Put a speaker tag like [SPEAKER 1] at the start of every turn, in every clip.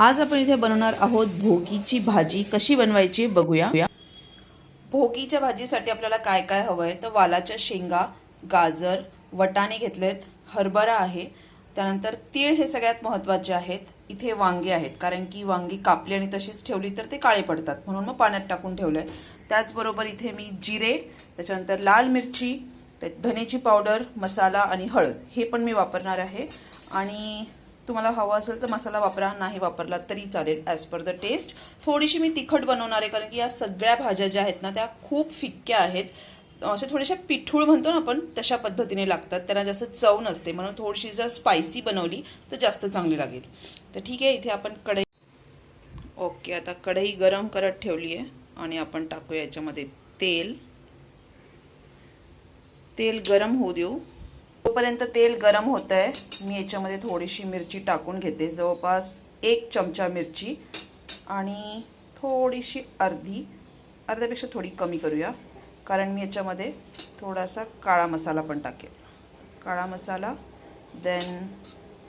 [SPEAKER 1] आज आपण इथे बनवणार आहोत भोगीची भाजी. कशी बनवायची बघूया.
[SPEAKER 2] भोगीच्या भाजीसाठी आपल्याला काय काय हवं आहे तर वालाच्या शेंगा गाजर वटाणे घेतलेत हरभरा आहे. त्यानंतर तीळ हे सगळ्यात महत्त्वाचे आहेत. इथे वांगे आहेत कारण की वांगी कापली आणि तशीच ठेवली तर ते काळे पडतात. म्हणून मग पाण्यात टाकून ठेवलं आहे त्याचबरोबर इथे मी जिरे त्याच्यानंतर लाल मिरची धनेची पावडर मसाला आणि हळद हे पण मी वापरणार आहे. आणि तुम्हाला हवं असेल तर मसाला वापरा नाही वापरला तरी चालेल ॲज पर द टेस्ट थोडीशी मी तिखट बनवणार आहे कारण की या सगळ्या भाज्या ज्या आहेत ना त्या खूप फिक्क्या आहेत. असे थोड्याशा पिठूळ म्हणतो ना आपण तशा पद्धतीने लागतात. त्यांना जास्त चव नसते म्हणून थोडीशी जर स्पायसी बनवली तर जास्त चांगली लागेल. तर ठीक आहे इथे आपण कढई ओके आता कढई गरम करत ठेवली आहे आणि आपण टाकूया याच्यामध्ये तेल. तेल गरम होऊ देऊ. जोपर्यंत तेल गरम होत आहे मी याच्यामध्ये थोडीशी मिरची टाकून घेते. जवळपास एक चमचा मिरची आणि थोडीशी अर्धी अर्ध्यापेक्षा थोडी कमी करूया. कारण मी याच्यामध्ये थोडासा काळा मसाला पण टाकेल. काळा मसाला देन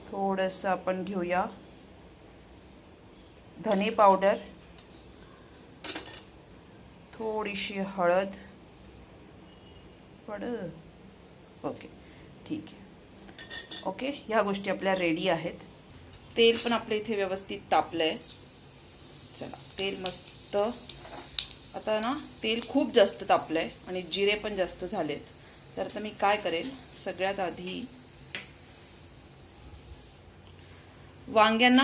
[SPEAKER 2] थोडंसं आपण घेऊया. धने पावडर थोडीशी हळद. पड. ओके. ठीक आहे. ओके? ह्या गोष्टी आपल्या रेडी आहेत. तेल पण आपल्या इथे व्यवस्थित तापलं आहे चला तेल मस्त. आता ना तेल खूप जास्त तापलं आहे आणि जिरे पण जास्त झालेत. तर आता मी काय करेल? सगळ्यात आधी वांग्यांना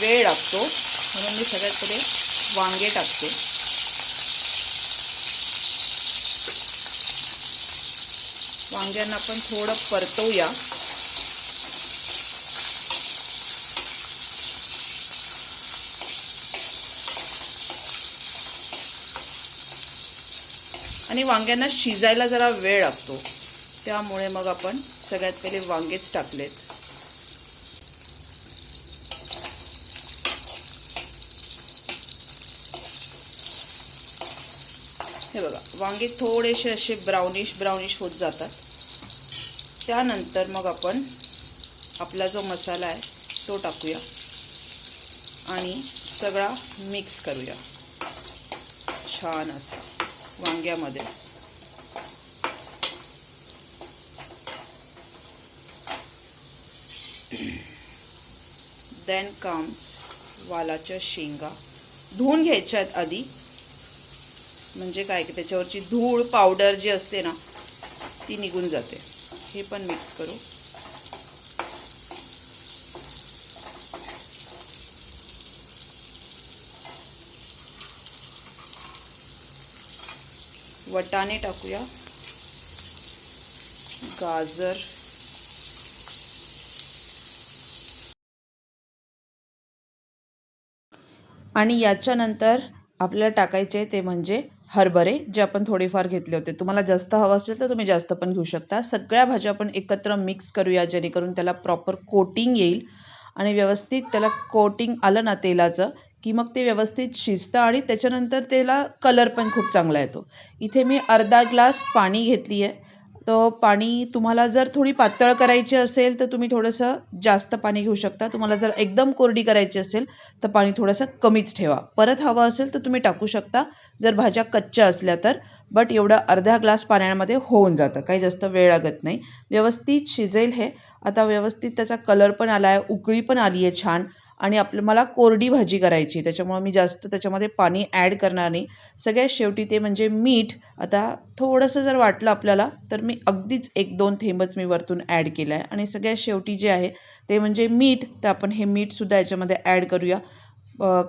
[SPEAKER 2] वेळ लागतो. म्हणून मी सगळ्यात पुढे वांगे टाकते. वांग्यांना आपण थोडं परतवूया. आणि वांग्यांना शिजायला जरा वेळ लागतो. त्यामुळे मग आपण सगळ्यात पहिले वांगेच टाकलेत. हे बघा वांगे थोडेसे असे ब्राउनिश ब्राउनिश होत जातात. त्यानंतर मग आपण आपला जो मसाला आहे तो टाकूया आणि सगळा मिक्स करूया. छान असा वांग्यामध्ये. देन कम्स वालाच्या शेंगा. धुवून घ्यायच्या आहेत आधी. म्हणजे काय की त्याच्यावरची धूळ पावडर जी असते ना ती निघून जाते. हे पण मिक्स करू. वटाणे टाकूया. गाजर.
[SPEAKER 1] आणि याच्यानंतर आपल्याला टाकायचे ते म्हणजे हरभरे जे आपण थोडेफार घेतले होते. तुम्हाला जास्त हवं असेल तर तुम्ही जास्त पण घेऊ शकता. सगळ्या भाज्या आपण एकत्र मिक्स करूया जेणेकरून त्याला प्रॉपर कोटिंग येईल आणि व्यवस्थित त्याला कोटिंग आलं ना तेलाचं की मग ते व्यवस्थित शिजतं आणि त्याच्यानंतर त्याला कलर पण खूप चांगला येतो. इथे मी अर्धा ग्लास पाणी घेतली आहे तर पाणी तुम्हाला जर थोडी पातळ करायची असेल तर तुम्ही थोडंसं जास्त पाणी घेऊ शकता. तुम्हाला जर एकदम कोरडी करायची असेल तर पाणी थोडंसं कमीच ठेवा. परत हवं असेल तर तुम्ही टाकू शकता. जर भाज्या कच्च्या असल्या तर बट एवढं अर्ध्या ग्लास पाण्यामध्ये होऊन जातं. काही जास्त वेळ लागत नाही. व्यवस्थित शिजेल हे. आता व्यवस्थित त्याचा कलर पण आला आहे उकळी पण आली आहे छान. आणि आपलं मला कोरडी भाजी करायची त्याच्यामुळं मी जास्त त्याच्यामध्ये पाणी ॲड करणार नाही. सगळ्यात शेवटी ते म्हणजे मीठ आता थोडंसं जर वाटलं आपल्याला तर मी अगदीच एक दोन थेंबच मी वरतून ॲड केलं आहे. आणि सगळ्यात शेवटी जे आहे ते म्हणजे मीठ तर आपण हे मीठसुद्धा याच्यामध्ये ॲड करूया.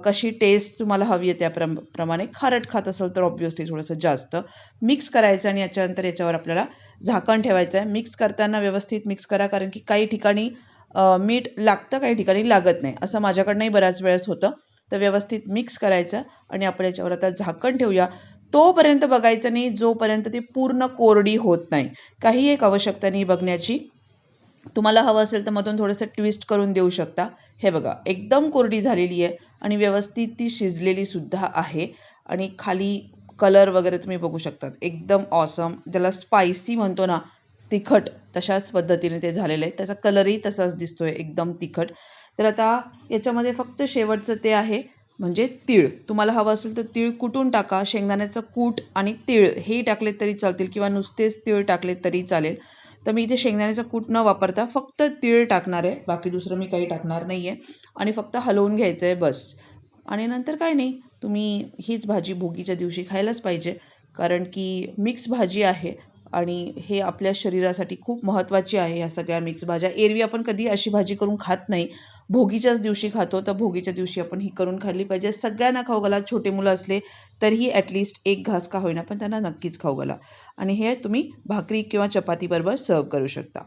[SPEAKER 1] कशी टेस्ट तुम्हाला हवी आहे त्या प्रम प्रमाणे. खारट खात असेल तर ऑब्व्हियसली थोडंसं जास्त. मिक्स करायचं आणि याच्यानंतर याच्यावर आपल्याला झाकण ठेवायचं आहे. मिक्स करताना व्यवस्थित मिक्स करा कारण की काही ठिकाणी मीठ लागतं काही ठिकाणी लागत नाही. असं माझ्याकडनंही बऱ्याच वेळेस होतं. तर व्यवस्थित मिक्स करायचं आणि आपण याच्यावर आता झाकण ठेवूया. तोपर्यंत बघायचं नाही जोपर्यंत ती पूर्ण कोरडी होत नाही. काही एक आवश्यकता नाही बघण्याची. तुम्हाला हवं असेल तर मधून थोडंसं ट्विस्ट करून देऊ शकता. हे बघा एकदम कोरडी झालेली आहे आणि व्यवस्थित ती शिजलेली सुद्धा आहे. आणि खाली कलर वगैरे तुम्ही बघू शकतात. एकदम ऑसम ज्याला स्पायसी म्हणतो ना तिखट तशाच पद्धतीने ते झालेलं आहे. त्याचा कलरही तसाच दिसतो आहे एकदम तिखट. तर आता याच्यामध्ये फक्त शेवटचं ते आहे म्हणजे तीळ. तुम्हाला हवं असेल तर तीळ कुटून टाका? शेंगदाण्याचं कूट आणि तीळ हेही टाकलेत तरी चालतील किंवा नुसतेच तीळ टाकलेत तरी चालेल. तर मी इथे शेंगदाण्याचं कूट न वापरता फक्त तीळ टाकणार आहे. बाकी दुसरं मी काही टाकणार नाही आहे आणि फक्त हलवून घ्यायचं आहे बस. आणि नंतर काय नाही तुम्ही हीच भाजी भोगीच्या दिवशी खायलाच पाहिजे. कारण की मिक्स भाजी आहे. आणि हे आपल्या शरीरासाठी खूप महत्त्वाची आहे ह्या सगळ्या मिक्स भाज्या. एरवी आपण कधी अशी भाजी करून खात नाही. भोगीच्याच दिवशी खातो तर भोगीच्या दिवशी आपण ही करून खाल्ली पाहिजे. सगळ्यांना खाऊ घाला छोटे मुलं असले तरीही ॲटलिस्ट एक घास का होईना पण त्यांना नक्कीच खाऊ घाला आणि हे तुम्ही भाकरी किंवा चपातीबरोबर सर्व करू शकता.